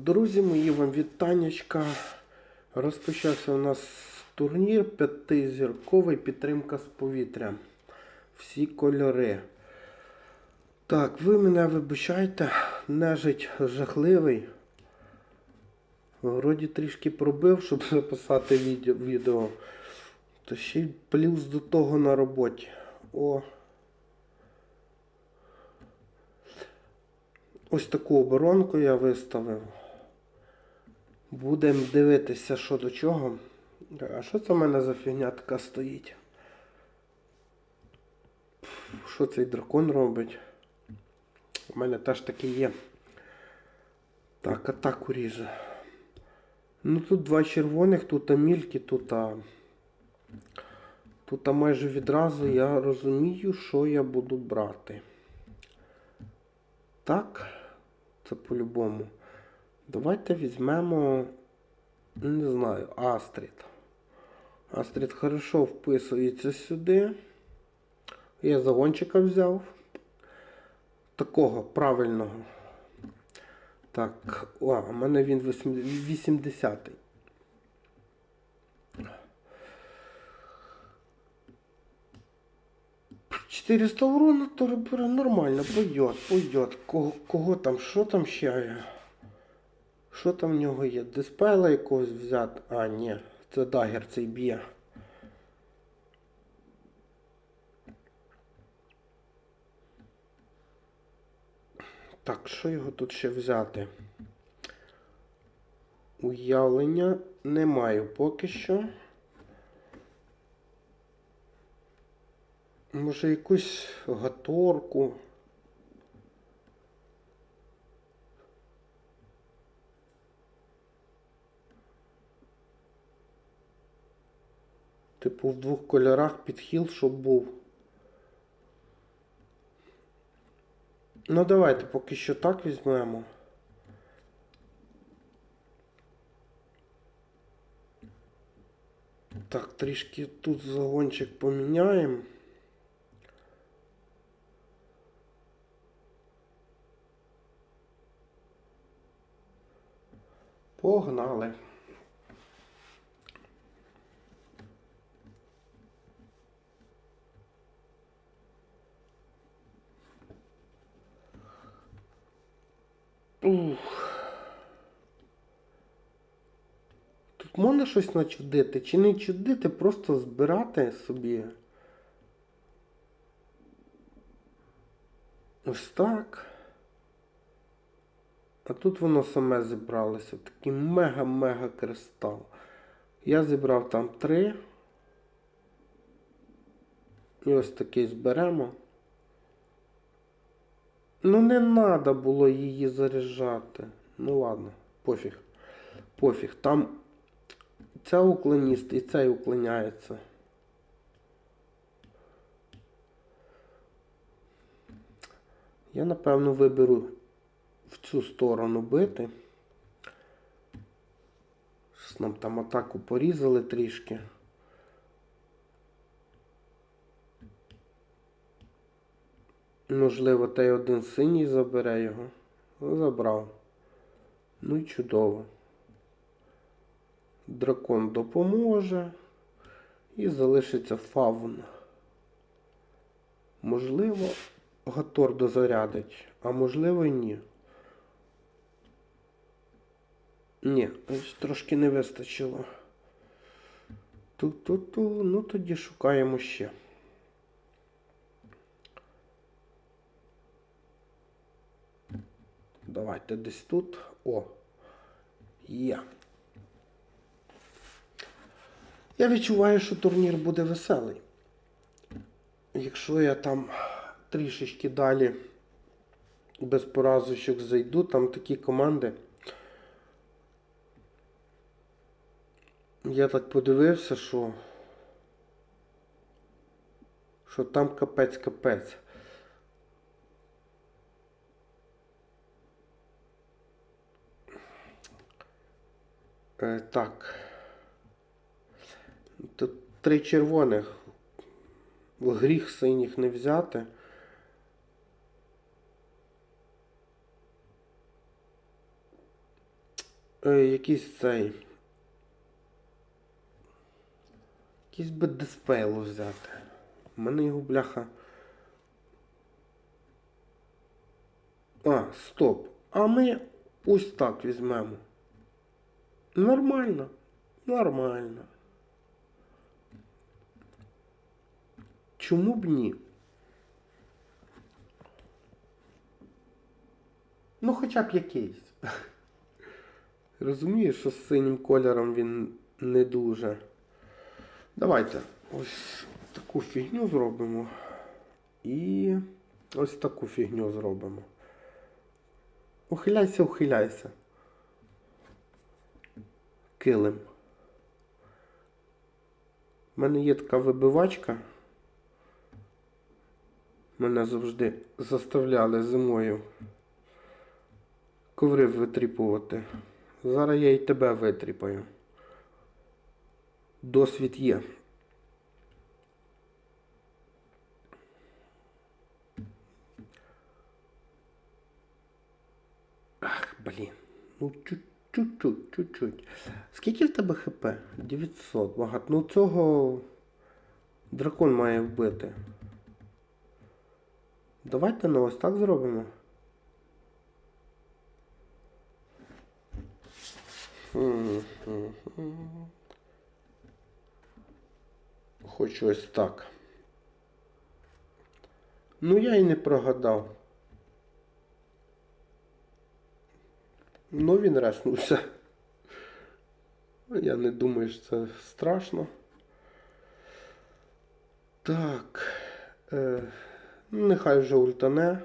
Друзі мої, вам вітаннячка. Розпочався у нас турнір п'ятизірковий підтримка з повітря. Всі кольори. Так, ви мене вибачайте, нежить жахливий. Вроді трішки пробив, щоб записати відео. Та ще й плюс до того на роботі. О. Ось таку оборонку я виставив. Будемо дивитися, що до чого. А що це в мене за фігня така стоїть? Що цей дракон робить? У мене теж таки є. Так, атаку ріже. Ну тут два червоних, тут амільки, тут. А... Тут а майже відразу я розумію, що я буду брати. Так, це по-любому. Давайте візьмемо, не знаю, Астрід. Астрід хорошо вписується сюди. Я загончика взяв. Такого правильного. Так, о, у мене він 80-й. Четыреста урона то нормально, пойдет, пойдет. Кого, кого там, що там ще? Що там в нього є? Диспела якогось взяти? А, ні, це дагер цей б'є. Так, що його тут ще взяти? Уявлення не маю поки що. Може якусь гаторку. Типу в двох кольорах підхил, щоб був. Ну давайте поки що так візьмемо. Так, трішки тут загончик поміняємо. Погнали. Ух. Тут можна щось начудити? Чи не чудити, просто збирати собі. Ось так. А тут воно саме зібралося. Такий мега-мега кристал. Я зібрав там три. І ось такий зберемо. Ну не треба було її заряджати. Ну ладно, пофіг. Пофіг. Там ця уклоніст і цей уклоняється. Я напевно виберу в цю сторону бити. Щось нам там атаку порізали трішки. Можливо, той один синій забере його. Забрав. Ну і чудово. Дракон допоможе. І залишиться фавн. Можливо, Гатор дозарядить, а можливо ні. Ні, трошки не вистачило. Ту-ту-ту, ну тоді шукаємо ще. Давайте десь тут. О. Є. Я відчуваю, що турнір буде веселий. Якщо я там трішечки далі без поразочок зайду, там такі команди. Я так подивився, що що там капець-капець. Так. Тут три червоних. Гріх синіх не взяти. е, якийсь цей. Якийсь би диспейл взяти. У мене його бляха. А, стоп. А ми ось так візьмемо. Нормально. Нормально. Чому б ні? Ну, хоча б якийсь. Розумієш, що з синім кольором він не дуже. Давайте ось таку фігню зробимо. І ось таку фігню зробимо. Ухиляйся, ухиляйся. Килим. У мене є така вибивачка. Мене завжди заставляли зимою коври витріпувати. Зараз я і тебе витріпаю. Досвід є. Ах, блін. Ну, чуть-чуть, чуть-чуть. Скільки в тебе хп? 900. Багато. Ну цього дракон має вбити. Давайте ну ось так зробимо. Хочу ось так. Ну я і не прогадав. Ну він реснувся. Я не думаю, що це страшно. Так. Е, нехай вже ультане.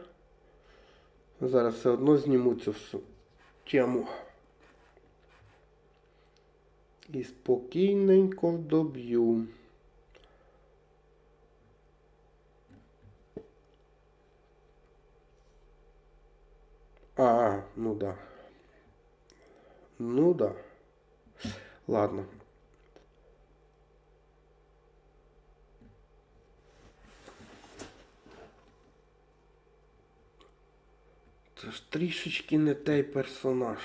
Зараз все одно зніму цю всю тему. І спокійненько доб'ю. А, ну да. Ну да. Ладно. Це ж трішечки не той персонаж.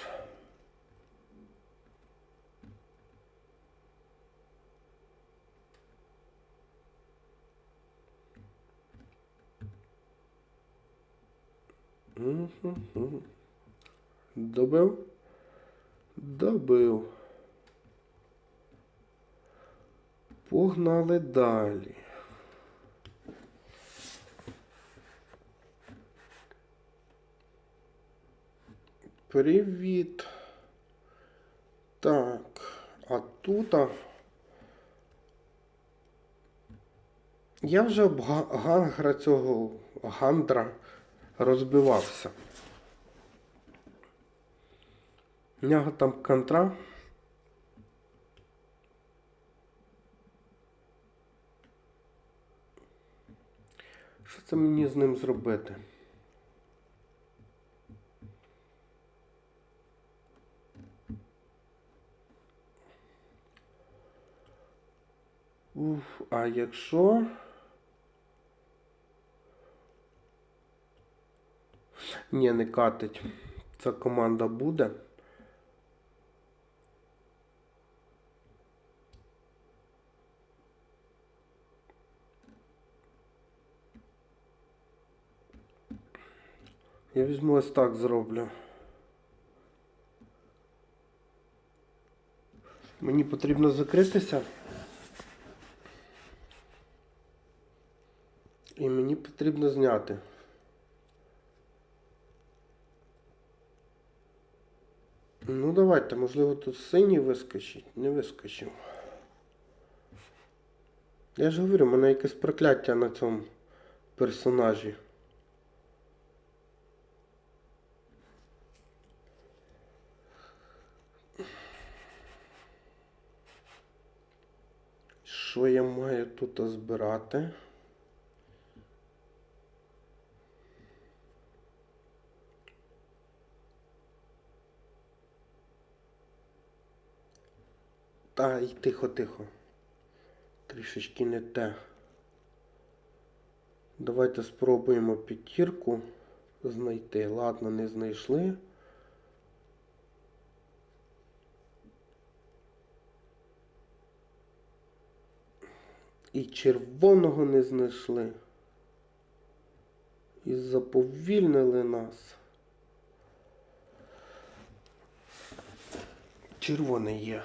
Добив? Добив. Погнали далі. Привіт. Так, а тут. Я вже об гангра цього гандра розбивався. У нього там контра. Що це мені з ним зробити? Уф, а якщо. Ні, не катить. Ця команда буде. Я візьму ось так зроблю. Мені потрібно закритися. І мені потрібно зняти. Ну давайте, можливо, тут синій вискочить. Не вискочив. Я ж говорю, в мене якесь прокляття на цьому персонажі. Що я маю тут збирати? Та й тихо, тихо. Трішечки не те. Давайте спробуємо п'ятірку знайти. Ладно, не знайшли. І червоного не знайшли. І заповільнили нас. Червоний є.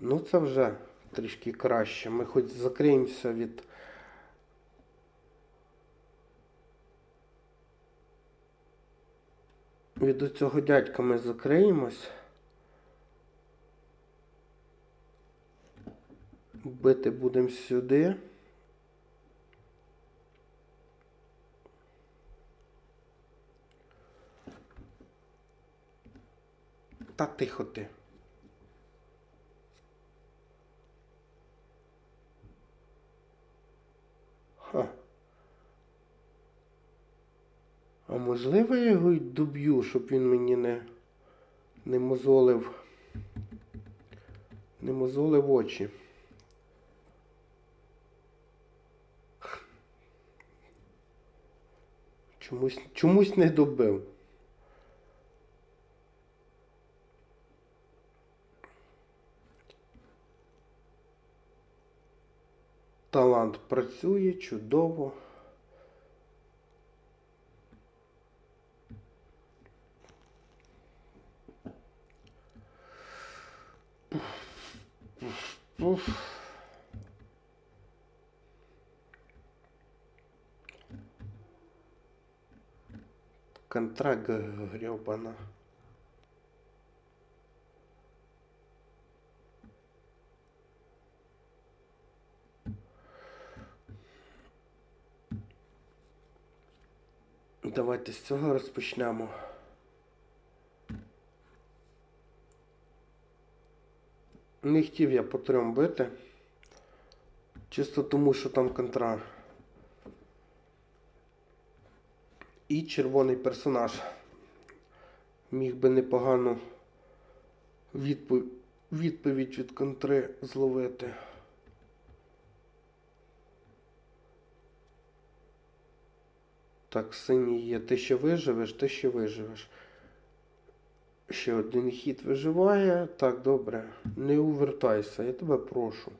Ну це вже трішки краще. Ми хоч закриємося від. Від цього дядька ми закриємось. Бити будемо сюди. Та тихо ти. Ха. А можливо я його й доб'ю, щоб він мені не, не мозолив. Не мозолив очі. Чомусь, чомусь не добив. Талант працює чудово. Уф. Контракт гребана. Давайте з цього розпочнемо. Не хотів я по трьом бити. Чисто тому, що там контра. І червоний персонаж міг би непогану відпо- відповідь від контри зловити. Так, синій є. Ти ще виживеш, ти ще виживеш. Ще один хід виживає. Так, добре. Не увертайся, я тебе прошу.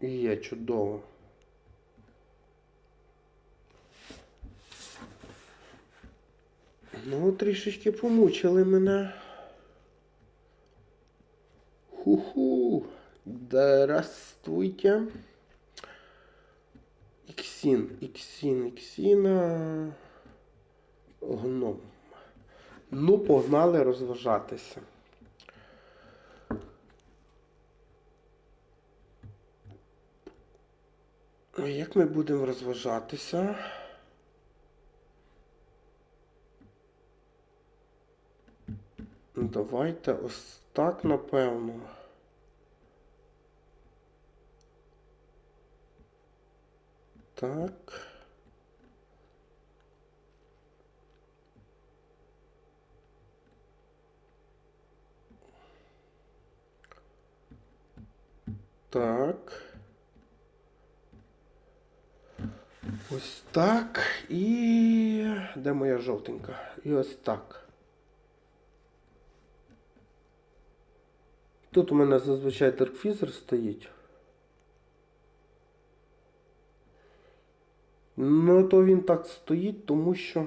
Є чудово. Ну, трішечки помучили мене. Ху-ху. Здравствуйте. Іксін, іксін, іксіна. Гном. Ну, погнали розважатися. Як ми будемо розважатися? Давайте ось так, напевно. Так. Так. Ось так. І. Де моя жовтенька? І ось так. Тут у мене зазвичай теркфізер стоїть. Ну, то він так стоїть, тому що.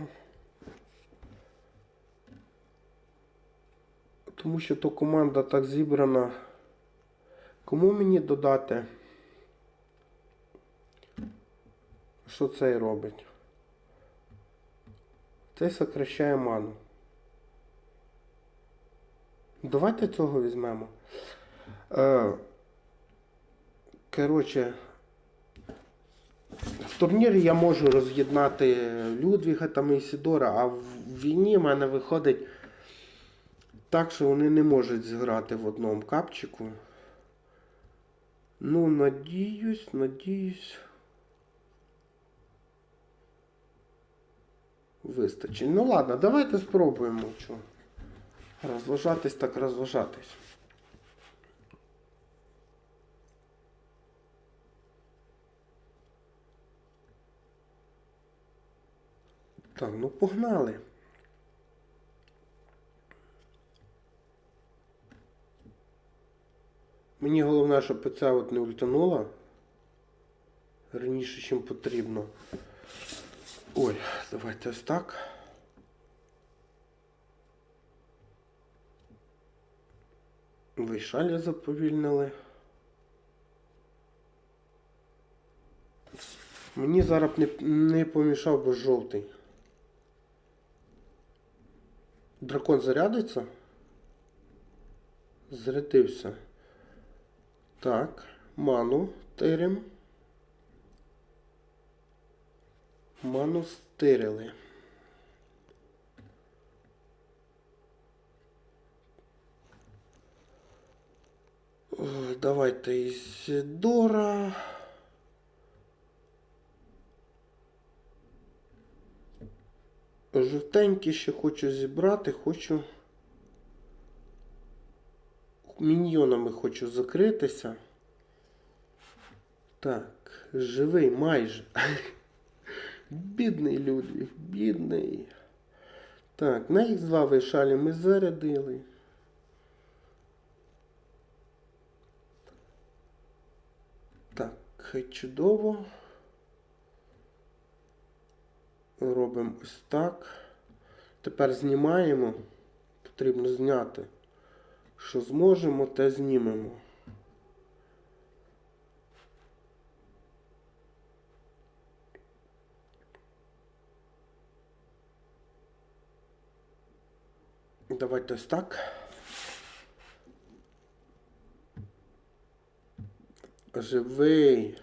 Тому що то команда так зібрана. Кому мені додати? Що цей робить? Цей сокращає ману. Давайте цього візьмемо. Е, коротше, в турнірі я можу роз'єднати Людвіга та Ісідора, а в війні в мене виходить так, що вони не можуть зіграти в одному капчику. Ну, надіюсь, надіюсь. Вистачить. Ну ладно, давайте спробуємо. Чо. Розважатись так розважатись. Так, ну погнали. Мені головне, щоб оця от не ультанула раніше, ніж потрібно. Ой, давайте ось так. Вийшалі заповільнили. Мені зараз не, не помішав би жовтий. Дракон зарядиться? Зарядився. Так, ману тирим. Ману стирили. О, Давайте Ізідора. Жовтенький ще хочу зібрати, хочу. Міньйонами хочу закритися. Так, живий майже. Бідний Людвіг, бідний. Так, на Х2 вишалі ми зарядили. Так, чудово. Робимо ось так. Тепер знімаємо. Потрібно зняти. Що зможемо, те знімемо. Давайте ось так. Живий.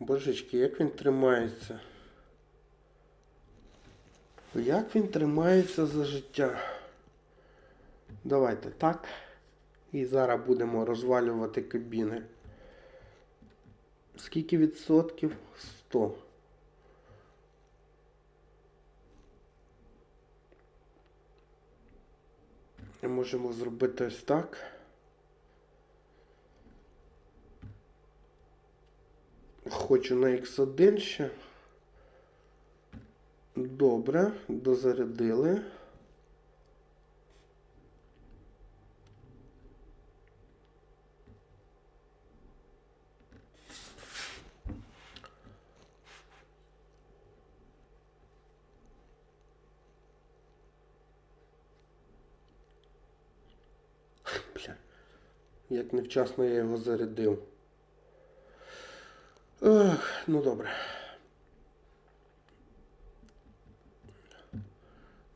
Божечки, як він тримається? Як він тримається за життя? Давайте так. І зараз будемо розвалювати кабіни. Скільки відсотків? 100. І можемо зробити ось так. Хочу на X1 ще. Добре, дозарядили. Як невчасно я його зарядив. Ех, ну добре.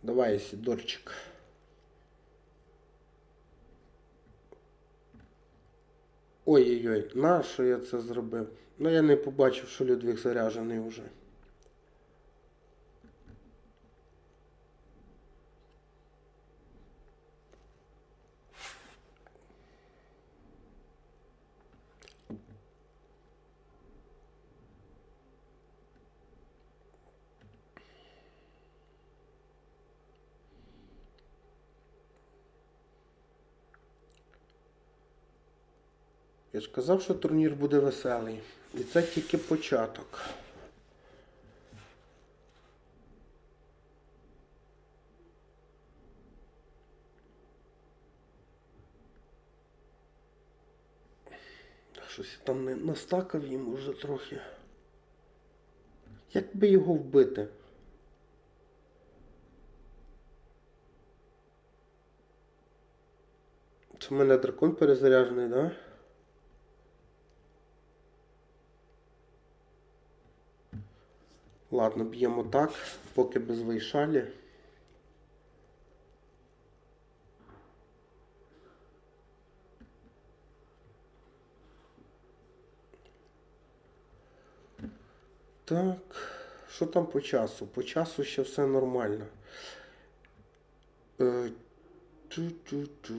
Давай, Сідорчик. Ой-ой-ой, на що я це зробив? Ну я не побачив, що Людвіг заряджений вже. Я ж казав, що турнір буде веселий. І це тільки початок. Щось я там не настакав їм уже трохи. Як би його вбити? Це в мене дракон перезаряджений, так? Да? Ладно, б'ємо так, поки без вийшалі. Так, що там по часу? По часу ще все нормально. Е, ту-ту-ту.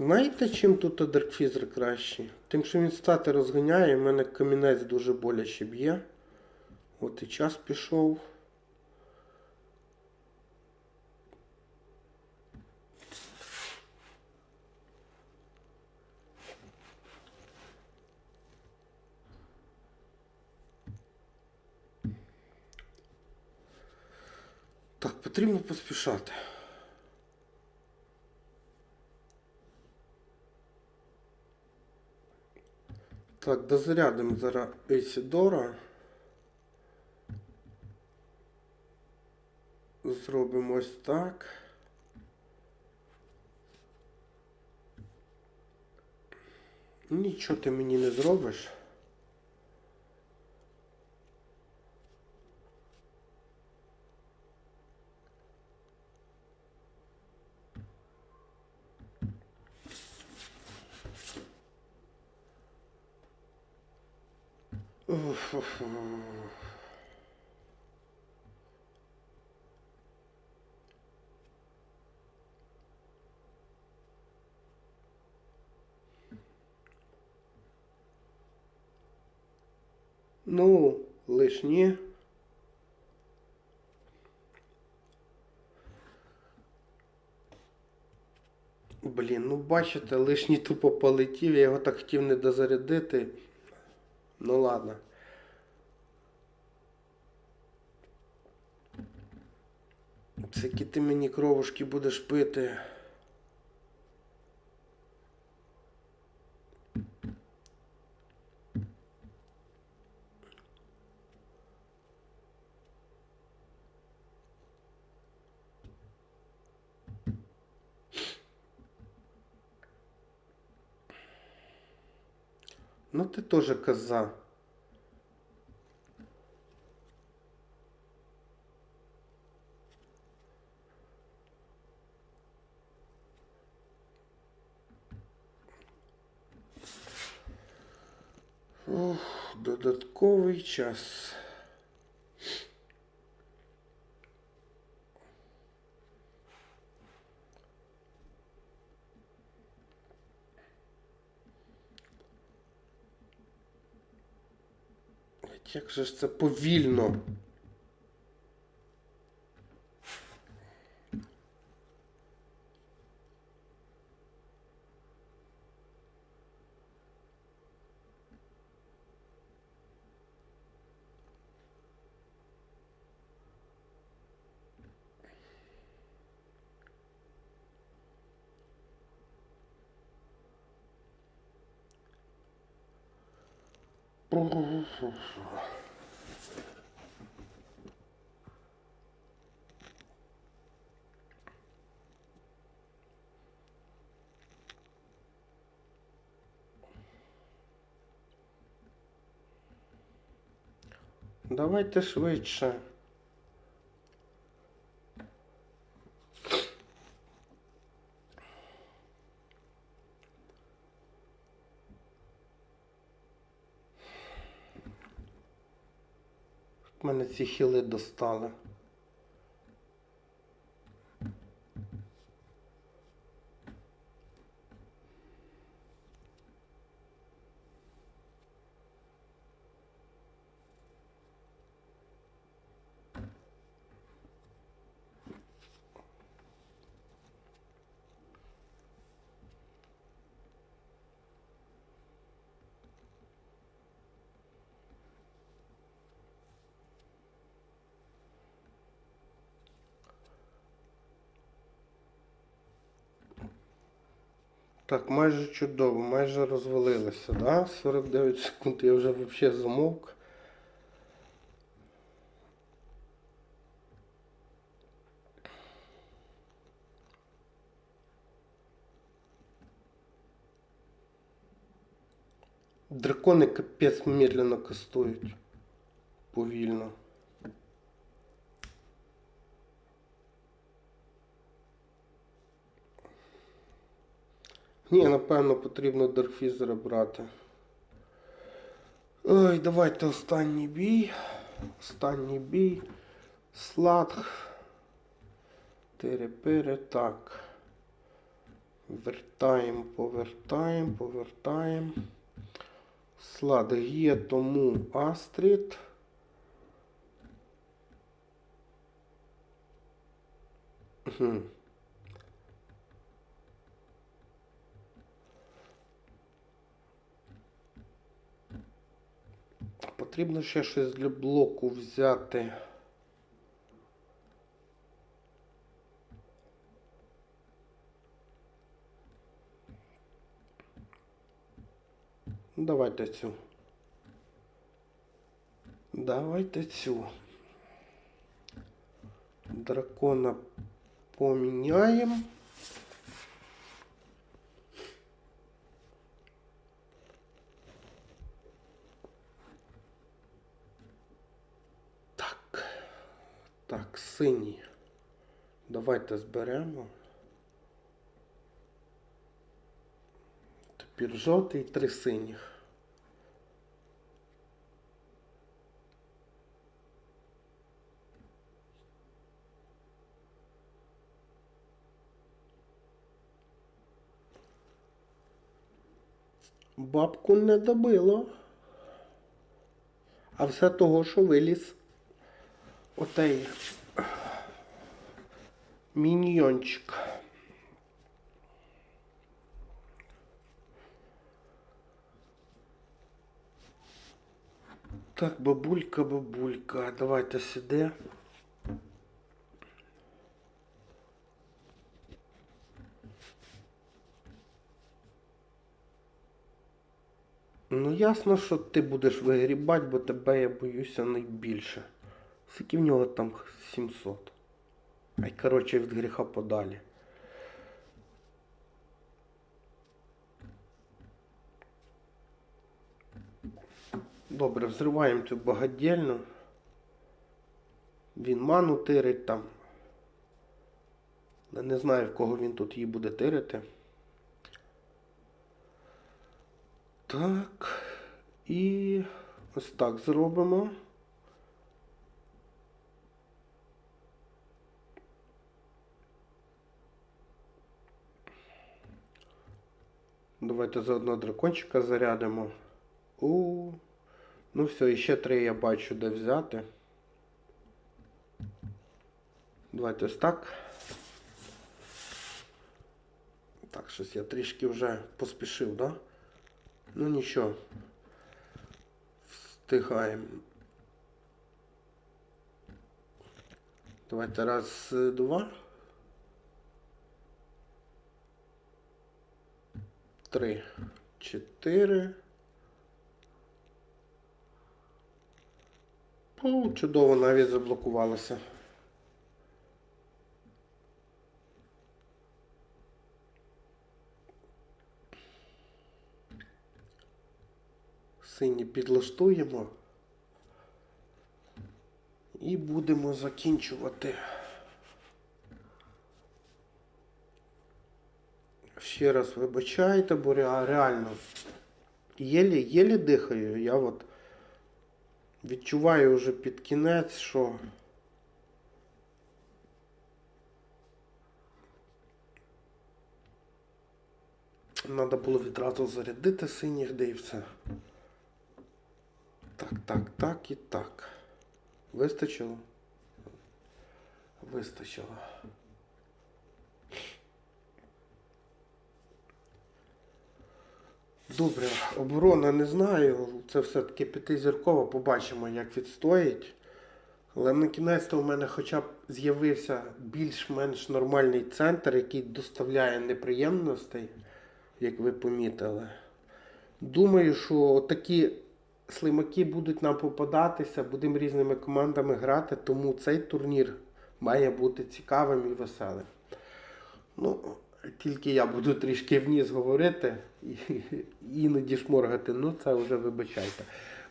Знаєте, чим тут Даркфізер кращий? Тим, що він стати розганяє, в мене камінець дуже боляче б'є. От і час пішов. Так, потрібно поспішати. Так, дозарядимо зараз Ейсідора. Зробимо ось так. Нічого ти мені не зробиш. Ну, лишні. Блін, ну бачите, лишній тупо полетів, я його так хотів не дозарядити. Ну ладно. Це які ти мені кровушки будеш пити. Ну ти теж коза. Ох, додатковий час. Як же ж це повільно? Давайте швидше. Мене ці хіли достали. Так, майже чудово, майже розвалилося, да? 49 секунд, я вже взагалі замовк. Дракони капець медленно кастують. Повільно. Ні, напевно, потрібно Дарфізера брати. Ой, давайте останній бій. Останній бій. Слад. Терепири. Так. Вертаємо, повертаємо, повертаємо. Слад є тому Астрід. Хм. Потрібно ще щось для блоку взяти. Ну, давайте цю. Давайте цю. Дракона поміняємо. Так, синій. Давайте зберемо. Тепер жовтий три синіх. Бабку не добило. А все того, що виліз отей міньйончик. Так, бабулька, бабулька, давайте сюди. Ну, ясно, що ти будеш вигрібати, бо тебе я боюся найбільше. Скільки в нього там 700. Ай, коротше, від гріха подалі. Добре, взриваємо цю багадільну. Він ману тирить там. Я не знаю, в кого він тут її буде тирити. Так. І ось так зробимо. Давайте заодно дракончика зарядимо. У. Ну все, і ще три я бачу, де взяти. Давайте ось так. Так, щось я трішки вже поспішив, да? Ну нічого. Встигаємо. Давайте раз, два. Три, чотири. О, чудово, навіть заблокувалося. Сині підлаштуємо. І будемо закінчувати. Ще раз вибачайте, бо реально єлі-єлі дихаю. Я от відчуваю вже під кінець, що треба було відразу зарядити синіх, де і все. Так, так, так і так. Вистачило? Вистачило. Добре, оборона не знаю. Це все-таки п'ятизіркова, побачимо, як відстоїть. Але на кінець у мене хоча б з'явився більш-менш нормальний центр, який доставляє неприємностей, як ви помітили. Думаю, що такі слимаки будуть нам попадатися, будемо різними командами грати, тому цей турнір має бути цікавим і веселим. Ну, тільки я буду трішки вніс говорити і іноді шморгати, ну це вже вибачайте.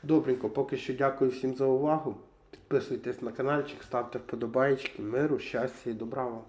Добренько, поки що дякую всім за увагу. Підписуйтесь на каналчик, ставте вподобайки, миру, щастя і добра вам.